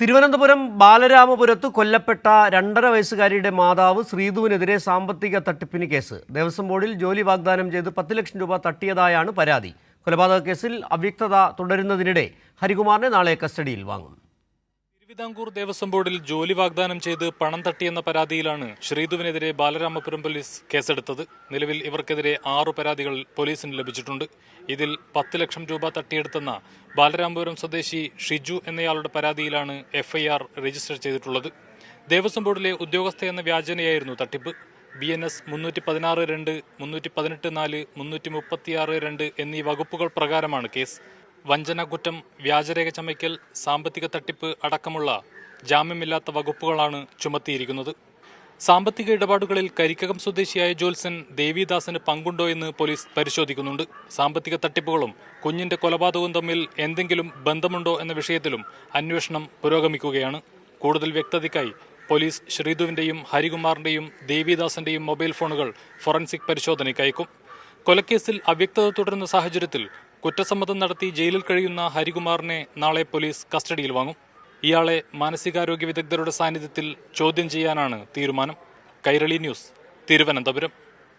തിരുവനന്തപുരം ബാലരാമപുരത്ത് കൊല്ലപ്പെട്ട രണ്ടര വയസ്സുകാരിയുടെ മാതാവ് ശ്രീധുവിനെതിരെ സാമ്പത്തിക തട്ടിപ്പിന് കേസ്. ദേവസ്വം ബോർഡിൽ ജോലി വാഗ്ദാനം ചെയ്ത് പത്ത് ലക്ഷം രൂപ തട്ടിയതായാണ് പരാതി. കൊലപാതക കേസിൽ അവ്യക്തത തുടരുന്നതിനിടെ ഹരികുമാറിനെ നാളെ കസ്റ്റഡിയിൽ വാങ്ങും. തിരുവിതാംകൂർ ദേവസ്വം ബോർഡിൽ ജോലി വാഗ്ദാനം ചെയ്ത് പണം തട്ടിയെന്ന പരാതിയിലാണ് ശ്രീധുവിനെതിരെ ബാലരാമപുരം പോലീസ് കേസെടുത്തത്. നിലവിൽ ഇവർക്കെതിരെ ആറു പരാതികൾ പോലീസിന് ലഭിച്ചിട്ടുണ്ട്. ഇതിൽ പത്ത് ലക്ഷം രൂപ തട്ടിയെടുത്തെന്ന ബാലരാമപുരം സ്വദേശി ഷിജു എന്നയാളുടെ പരാതിയിലാണ് എഫ്ഐആർ രജിസ്റ്റർ ചെയ്തിട്ടുള്ളത്. ദേവസ്വം ബോർഡിലെ ഉദ്യോഗസ്ഥ എന്ന വ്യാജനയായിരുന്നു തട്ടിപ്പ്. ബി എൻ എസ് മുന്നൂറ്റി പതിനാറ് രണ്ട് മുന്നൂറ്റി പതിനെട്ട് നാല് മുന്നൂറ്റി മുപ്പത്തിയാറ് രണ്ട് എന്നീ വകുപ്പുകൾ പ്രകാരമാണ് കേസ്. വഞ്ചന കുറ്റം വ്യാജരേഖ ചമയ്ക്കൽ സാമ്പത്തിക തട്ടിപ്പ് അടക്കമുള്ള ജാമ്യമില്ലാത്ത വകുപ്പുകളാണ് ചുമത്തിയിരിക്കുന്നത്. സാമ്പത്തിക ഇടപാടുകളിൽ കരിക്കകം സ്വദേശിയായ ജോത്സൻ ദേവിദാസന് പങ്കുണ്ടോ എന്ന് പോലീസ് പരിശോധിക്കുന്നുണ്ട്. സാമ്പത്തിക തട്ടിപ്പുകളും കുഞ്ഞിന്റെ കൊലപാതകവും തമ്മിൽ എന്തെങ്കിലും ബന്ധമുണ്ടോ എന്ന വിഷയത്തിലും അന്വേഷണം പുരോഗമിക്കുകയാണ്. കൂടുതൽ വ്യക്തതയ്ക്കായി പോലീസ് ശ്രീധുവിന്റെയും ഹരികുമാറിന്റെയും ദേവിദാസന്റെയും മൊബൈൽ ഫോണുകൾ ഫോറൻസിക് പരിശോധനയ്ക്ക് അയക്കും. കൊലക്കേസിൽ അവ്യക്തത തുടരുന്ന സാഹചര്യത്തിൽ കുറ്റസമ്മതം നടത്തി ജയിലിൽ കഴിയുന്ന ഹരികുമാറിനെ നാളെ പോലീസ് കസ്റ്റഡിയിൽ വാങ്ങും. ഇയാളെ മാനസികാരോഗ്യ വിദഗ്ധരുടെ സാന്നിധ്യത്തിൽ ചോദ്യം ചെയ്യാനാണ് തീരുമാനം. കൈരളി ന്യൂസ് തിരുവനന്തപുരം.